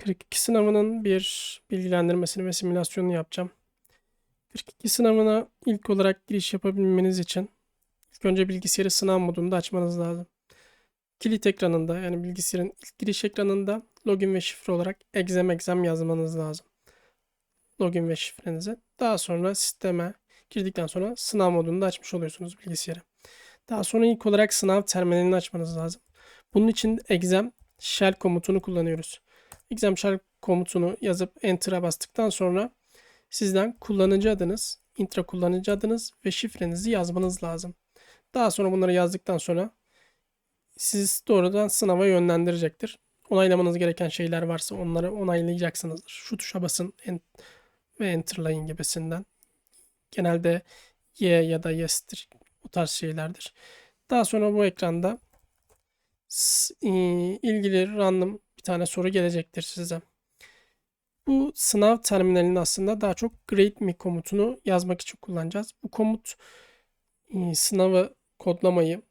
42 sınavının bir bilgilendirmesini ve simülasyonunu yapacağım. 42 sınavına ilk olarak giriş yapabilmeniz için ilk önce bilgisayarı sınav modunda açmanız lazım. Kilit ekranında yani bilgisayarın ilk giriş ekranında login ve şifre olarak exam exam yazmanız lazım. Login ve şifrenizi. Daha sonra sisteme girdikten sonra sınav modunda açmış oluyorsunuz bilgisayarı. Daha sonra ilk olarak sınav terminalini açmanız lazım. Bunun için exam shell komutunu kullanıyoruz. Exam shell komutunu yazıp enter'a bastıktan sonra sizden kullanıcı adınız, intra kullanıcı adınız ve şifrenizi yazmanız lazım. Daha sonra bunları yazdıktan sonra siz doğrudan sınava yönlendirecektir. Onaylamanız gereken şeyler varsa onları onaylayacaksınızdır. Şu tuşa basın en- ve enterlayın gibisinden. Genelde Y ya da Yes'tir. Bu tarz şeylerdir. Daha sonra bu ekranda ilgili random bir tane soru gelecektir size. Bu sınav terminalini aslında daha çok grade me komutunu yazmak için kullanacağız. Bu komut e, sınavı kodlamayı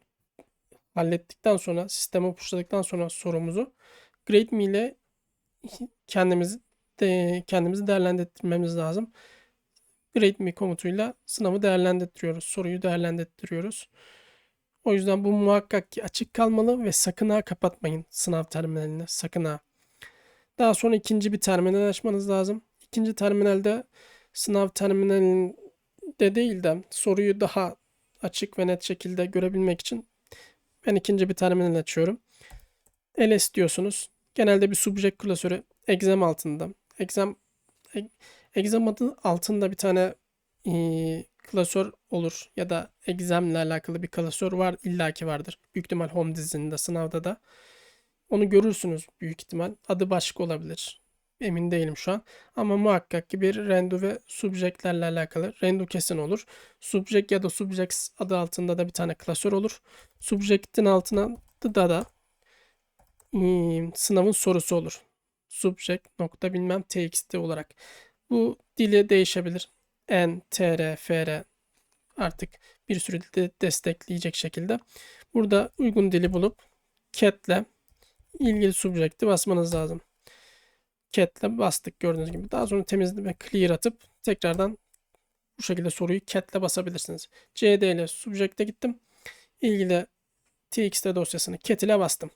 hallettikten sonra sisteme pushladıktan sonra sorumuzu grade me ile kendimizi de, kendimizi değerlendirmemiz lazım. Grade me komutuyla sınavı değerlendiriyoruz. Soruyu değerlendiriyoruz. O yüzden bu muhakkak ki açık kalmalı ve sakın ha kapatmayın sınav terminalini. Sakın ha. Daha sonra ikinci bir terminal açmanız lazım. İkinci terminalde sınav terminalinde değil de soruyu daha açık ve net şekilde görebilmek için ben ikinci bir terminal açıyorum. ls diyorsunuz. Genelde bir subject klasörü exam altında. Exam e- exam adı altında bir tane e, klasör olur ya da exam ile alakalı bir klasör var illaki vardır. Büyük ihtimal home dizinde sınavda da onu görürsünüz büyük ihtimal. Adı başka olabilir. Emin değilim şu an. Ama muhakkak ki bir rendo ve subjectlerle alakalı. Rendo kesin olur. Subject ya da subjects adı altında da bir tane klasör olur. Subject'in altına da da hmm, sınavın sorusu olur. Subject nokta bilmem txt olarak. Bu dili değişebilir. N, tr, fr artık bir sürü dilde destekleyecek şekilde. Burada uygun dili bulup cat'le ilgili subject'i basmanız lazım. Cat'le bastık gördüğünüz gibi. Daha sonra temizleme clear atıp tekrardan bu şekilde soruyu cat'le basabilirsiniz. cd ile subject'e gittim. İlgili txt dosyasını cat ile bastım.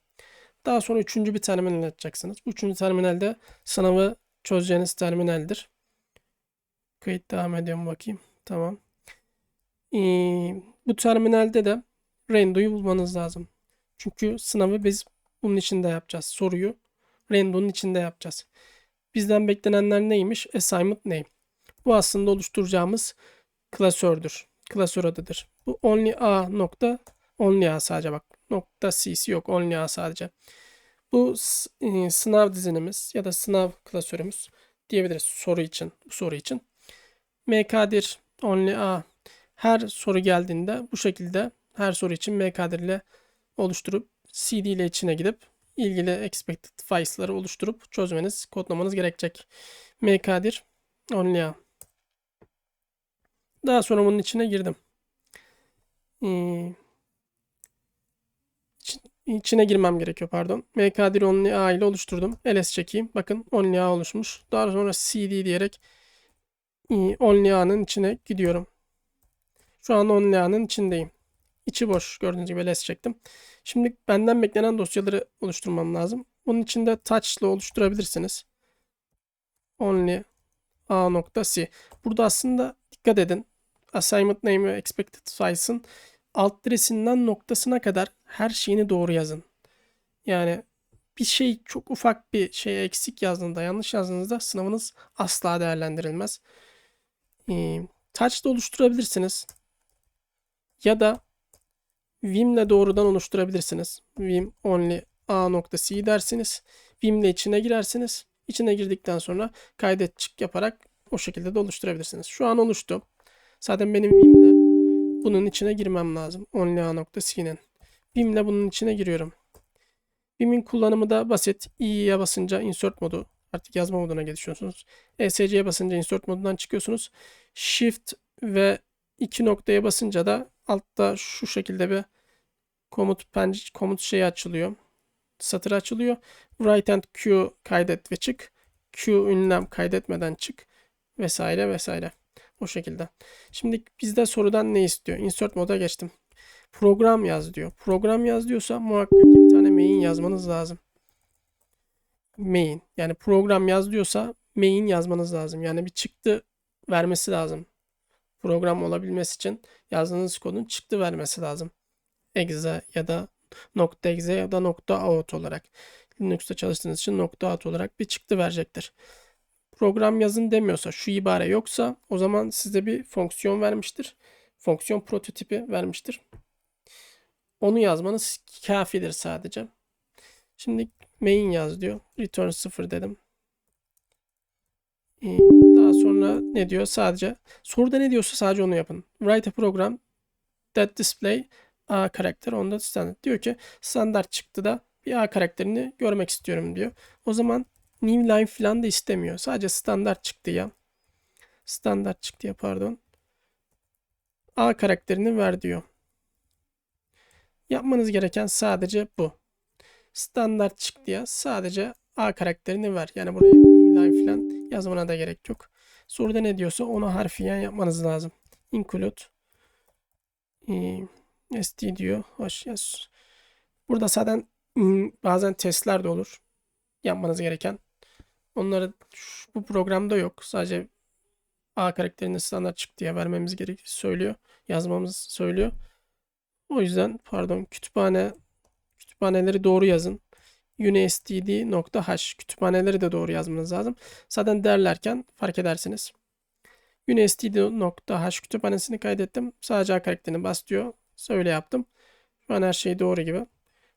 Daha sonra üçüncü bir terminal açacaksınız. Bu üçüncü terminalde sınavı çözeceğiniz terminaldir. Kayıt devam ediyor mu bakayım. Tamam. Ee, bu terminalde de Rendo'yu bulmanız lazım. Çünkü sınavı biz bunun içinde yapacağız. Soruyu Rendo'nun içinde yapacağız. Bizden beklenenler neymiş? Assignment name. Bu aslında oluşturacağımız klasördür. Klasör adıdır. Bu only a nokta only a sadece bak. Nokta c'si yok. Only a sadece. Bu e, sınav dizinimiz ya da sınav klasörümüz diyebiliriz soru için. Bu soru için. Mkdir only a her soru geldiğinde bu şekilde her soru için mkdir ile oluşturup cd ile içine gidip ilgili expected files'ları oluşturup çözmeniz, kodlamanız gerekecek. mkdir only a. Daha sonra bunun içine girdim. İçi- içine girmem gerekiyor pardon. mkdir only a ile oluşturdum. ls çekeyim. Bakın only a oluşmuş. Daha sonra cd diyerek e, only a'nın içine gidiyorum. Şu an only a'nın içindeyim. İçi boş gördüğünüz gibi ls çektim. Şimdi benden beklenen dosyaları oluşturmam lazım. Bunun için de touch ile oluşturabilirsiniz. Only a.c. Burada aslında dikkat edin. Assignment name ve expected files'ın alt diresinden noktasına kadar her şeyini doğru yazın. Yani bir şey çok ufak bir şey eksik yazdığında, yanlış yazdığınızda sınavınız asla değerlendirilmez. Ee, touch ile oluşturabilirsiniz. Ya da Vim'le doğrudan oluşturabilirsiniz. Vim only a.c dersiniz. Vim'le içine girersiniz. İçine girdikten sonra kaydet çık yaparak o şekilde de oluşturabilirsiniz. Şu an oluştu. Zaten benim Vim'le bunun içine girmem lazım. Only a.c'nin. Vim'le bunun içine giriyorum. Vim'in kullanımı da basit. i'ye basınca insert modu artık yazma moduna geçiyorsunuz. ESC'ye basınca insert modundan çıkıyorsunuz. Shift ve iki noktaya basınca da altta şu şekilde bir komut penc komut şeyi açılıyor. satırı açılıyor. Write and Q kaydet ve çık. Q ünlem kaydetmeden çık vesaire vesaire. O şekilde. Şimdi bizde sorudan ne istiyor? Insert moda geçtim. Program yaz diyor. Program yaz diyorsa muhakkak bir tane main yazmanız lazım. Main. Yani program yaz diyorsa main yazmanız lazım. Yani bir çıktı vermesi lazım. Program olabilmesi için yazdığınız kodun çıktı vermesi lazım. Exe ya da nokta exe ya da nokta out olarak. Linux'ta çalıştığınız için nokta out olarak bir çıktı verecektir. Program yazın demiyorsa, şu ibare yoksa o zaman size bir fonksiyon vermiştir. Fonksiyon prototipi vermiştir. Onu yazmanız kafidir sadece. Şimdi main yaz diyor. Return 0 dedim. Ee, daha sonra ne diyor? Sadece soruda ne diyorsa sadece onu yapın. Write a program that display a karakter on the standard. Diyor ki standart çıktı da bir A karakterini görmek istiyorum diyor. O zaman new line falan da istemiyor. Sadece standart çıktı ya. Standart çıktı ya pardon. A karakterini ver diyor. Yapmanız gereken sadece bu. Standart çıktıya sadece A karakterini ver. Yani buraya line falan yazmana da gerek yok. Soruda ne diyorsa onu harfiyen yapmanız lazım. Include e, ST diyor. Hoş yaz. Burada zaten bazen testler de olur. Yapmanız gereken. Onları bu programda yok. Sadece A karakterini standart çık diye vermemiz gerek söylüyor. Yazmamız söylüyor. O yüzden pardon kütüphane kütüphaneleri doğru yazın. unstd.h kütüphaneleri de doğru yazmanız lazım. Zaten derlerken fark edersiniz. unstd.h kütüphanesini kaydettim. Sadece A karakterini bas diyor. Söyle yaptım. Şu an her şey doğru gibi.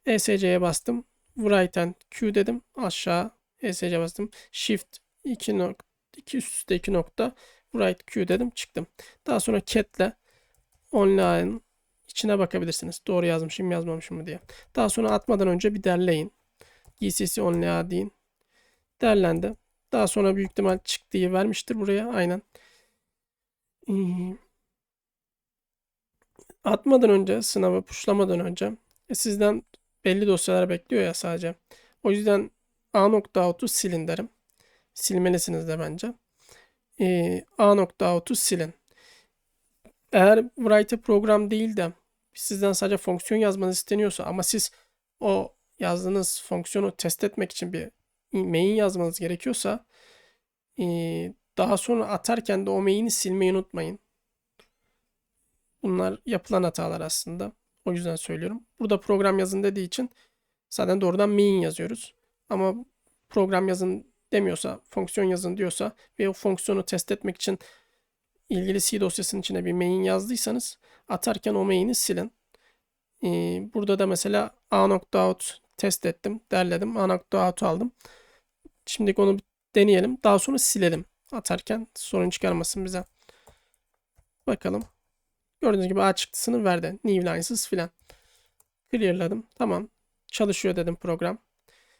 ESC'ye bastım. Write and Q dedim. Aşağı ESC bastım. Shift 2 nokta 2 üst üste 2 nokta write Q dedim. Çıktım. Daha sonra cat'le online içine bakabilirsiniz. Doğru yazmışım yazmamışım mı diye. Daha sonra atmadan önce bir derleyin. GCC only A deyin. Derlendi. Daha sonra büyük ihtimal çıktığı vermiştir buraya. Aynen. Atmadan önce sınavı puşlamadan önce e, sizden belli dosyalar bekliyor ya sadece. O yüzden A.out'u silin derim. Silmelisiniz de bence. Ee, A.out'u silin. Eğer write program değil de sizden sadece fonksiyon yazmanız isteniyorsa ama siz o yazdığınız fonksiyonu test etmek için bir main yazmanız gerekiyorsa ee, daha sonra atarken de o main'i silmeyi unutmayın. Bunlar yapılan hatalar aslında. O yüzden söylüyorum. Burada program yazın dediği için zaten doğrudan main yazıyoruz. Ama program yazın demiyorsa, fonksiyon yazın diyorsa ve o fonksiyonu test etmek için ilgili C dosyasının içine bir main yazdıysanız atarken o main'i silin. Ee, burada da mesela a.out test ettim, derledim. a.out aldım. Şimdi onu deneyelim. Daha sonra silelim. Atarken sorun çıkarmasın bize. Bakalım. Gördüğünüz gibi A çıktısını verdi. New lines'ız filan. Clear'ladım. Tamam. Çalışıyor dedim program.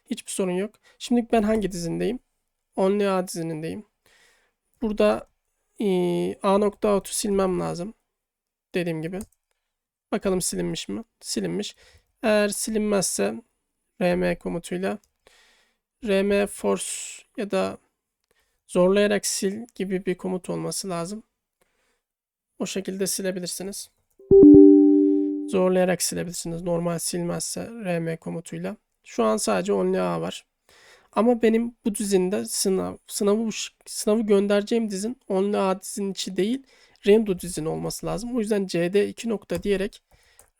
Hiçbir sorun yok. Şimdi ben hangi dizindeyim? Only A dizinindeyim. Burada e, A.out'u silmem lazım. Dediğim gibi. Bakalım silinmiş mi? Silinmiş. Eğer silinmezse rm komutuyla rm force ya da zorlayarak sil gibi bir komut olması lazım. O şekilde silebilirsiniz. Zorlayarak silebilirsiniz. Normal silmezse rm komutuyla. Şu an sadece only a var. Ama benim bu dizinde sınav, sınavı, sınavı göndereceğim dizin only a dizinin içi değil rendo dizin olması lazım. O yüzden cd 2 nokta diyerek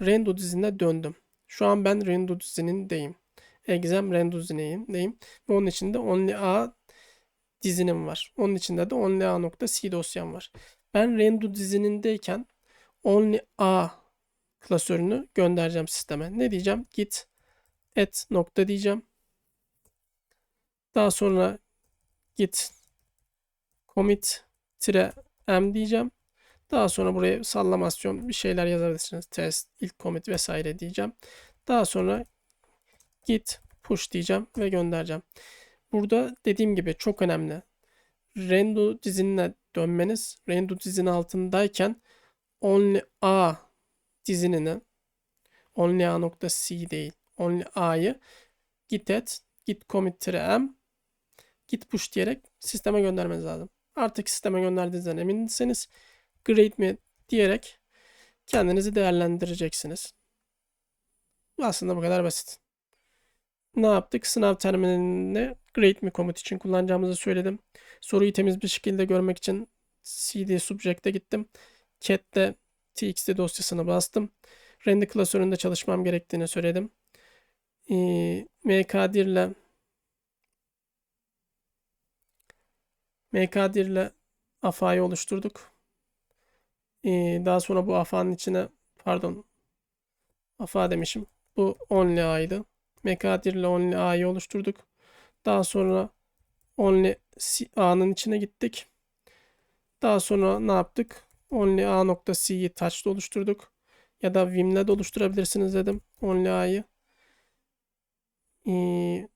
rendo dizine döndüm. Şu an ben rendo dizinindeyim. Exam rendo dizinindeyim. Ve onun içinde only a dizinim var. Onun içinde de only a nokta c dosyam var. Ben rendo dizinindeyken only a klasörünü göndereceğim sisteme. Ne diyeceğim? Git et nokta diyeceğim. Daha sonra git commit tire m diyeceğim. Daha sonra buraya sallamasyon bir şeyler yazabilirsiniz. Test, ilk commit vesaire diyeceğim. Daha sonra git push diyeceğim ve göndereceğim. Burada dediğim gibi çok önemli. Rendo dizinine dönmeniz. Rendo dizinin altındayken only a dizinine only a nokta c değil only a'yı git add, git commit m, git push diyerek sisteme göndermeniz lazım. Artık sisteme gönderdiğinizden eminseniz grade me diyerek kendinizi değerlendireceksiniz. Aslında bu kadar basit. Ne yaptık? Sınav terminalini grade me komut için kullanacağımızı söyledim. Soruyu temiz bir şekilde görmek için cd subject'e gittim. Cat'te txt dosyasına bastım. Render klasöründe çalışmam gerektiğini söyledim. Ee, mkdir ile mkdir ile afa'yı oluşturduk. Ee, daha sonra bu afa'nın içine pardon afa demişim. Bu only a'ydı. Mekadir ile only a'yı oluşturduk. Daha sonra only a'nın içine gittik. Daha sonra ne yaptık? Only a nokta c'yi touch'la oluşturduk. Ya da vim'le de oluşturabilirsiniz dedim. Only a'yı. Ee,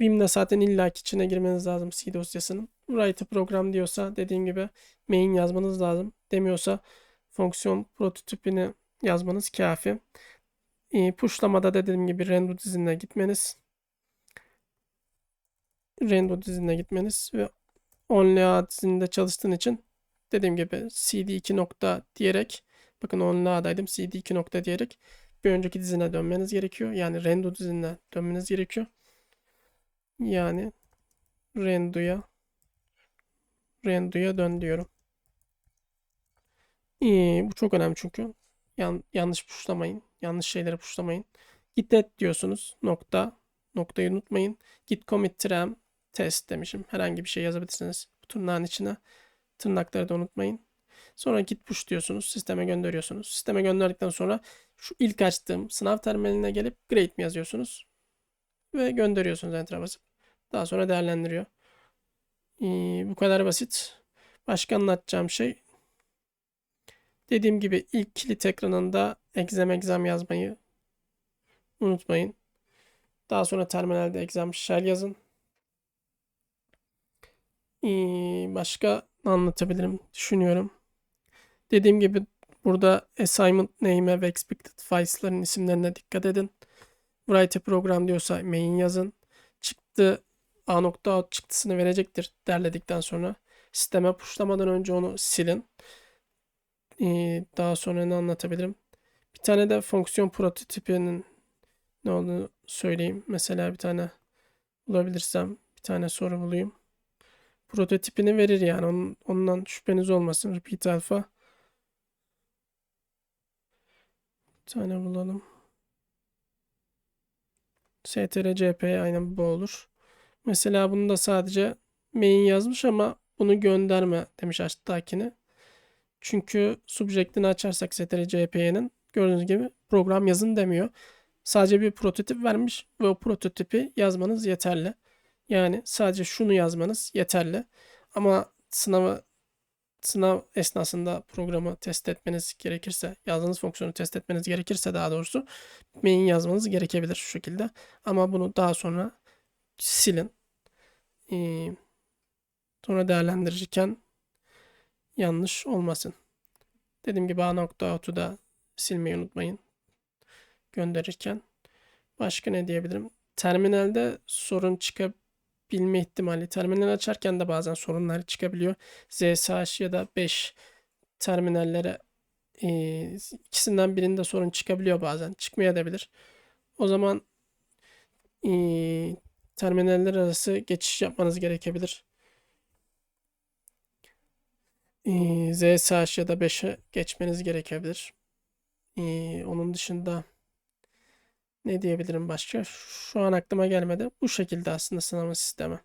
Vim'le zaten illaki içine girmeniz lazım C dosyasının. Write program diyorsa dediğim gibi main yazmanız lazım. Demiyorsa fonksiyon prototipini yazmanız kafi. E, pushlamada dediğim gibi rendo dizinine gitmeniz. Rendo dizinine gitmeniz ve only a dizinde çalıştığın için dediğim gibi cd2 nokta diyerek bakın only a'daydım cd2 nokta diyerek bir önceki dizine dönmeniz gerekiyor. Yani rendo dizinine dönmeniz gerekiyor. Yani rendo'ya rendo'ya dön diyorum. Ee, bu çok önemli çünkü. Yan, yanlış puşlamayın. Yanlış şeyleri puşlamayın. Git et diyorsunuz. Nokta. Noktayı unutmayın. Git commit tram test demişim. Herhangi bir şey yazabilirsiniz. Bu tırnağın içine. Tırnakları da unutmayın. Sonra git push diyorsunuz. Sisteme gönderiyorsunuz. Sisteme gönderdikten sonra şu ilk açtığım sınav terminaline gelip grade mi yazıyorsunuz. Ve gönderiyorsunuz enter'a basıp. Daha sonra değerlendiriyor. Ee, bu kadar basit. Başka anlatacağım şey dediğim gibi ilk kilit ekranında exam exam yazmayı unutmayın. Daha sonra terminalde exam shell yazın. Ee, başka anlatabilirim düşünüyorum. Dediğim gibi burada assignment name ve expected files'ların isimlerine dikkat edin. Write program diyorsa main yazın. Çıktı a.out çıktısını verecektir derledikten sonra. Sisteme pushlamadan önce onu silin. Ee, daha sonra ne anlatabilirim? Bir tane de fonksiyon prototipinin ne olduğunu söyleyeyim. Mesela bir tane bulabilirsem bir tane soru bulayım. Prototipini verir yani. Onun, ondan şüpheniz olmasın. Repeat alpha. Bir tane bulalım. strcp aynen bu olur. Mesela bunu da sadece main yazmış ama bunu gönderme demiş aşağıdakini. Çünkü subject'ini açarsak strcp'nin gördüğünüz gibi program yazın demiyor. Sadece bir prototip vermiş ve o prototipi yazmanız yeterli. Yani sadece şunu yazmanız yeterli. Ama sınavı sınav esnasında programı test etmeniz gerekirse, yazdığınız fonksiyonu test etmeniz gerekirse daha doğrusu main yazmanız gerekebilir şu şekilde. Ama bunu daha sonra silin. Ee, sonra değerlendirirken yanlış olmasın. Dediğim gibi A.out'u da silmeyi unutmayın. Gönderirken. Başka ne diyebilirim? Terminalde sorun çıkabilme ihtimali. Terminal açarken de bazen sorunlar çıkabiliyor. ZSH ya da 5 terminallere e, ikisinden birinde sorun çıkabiliyor bazen. Çıkmayabilir. O zaman e, terminaller arası geçiş yapmanız gerekebilir. Ee, ZSH ya da 5'e geçmeniz gerekebilir. Ee, onun dışında ne diyebilirim başka? Şu an aklıma gelmedi. Bu şekilde aslında sınama sistemi.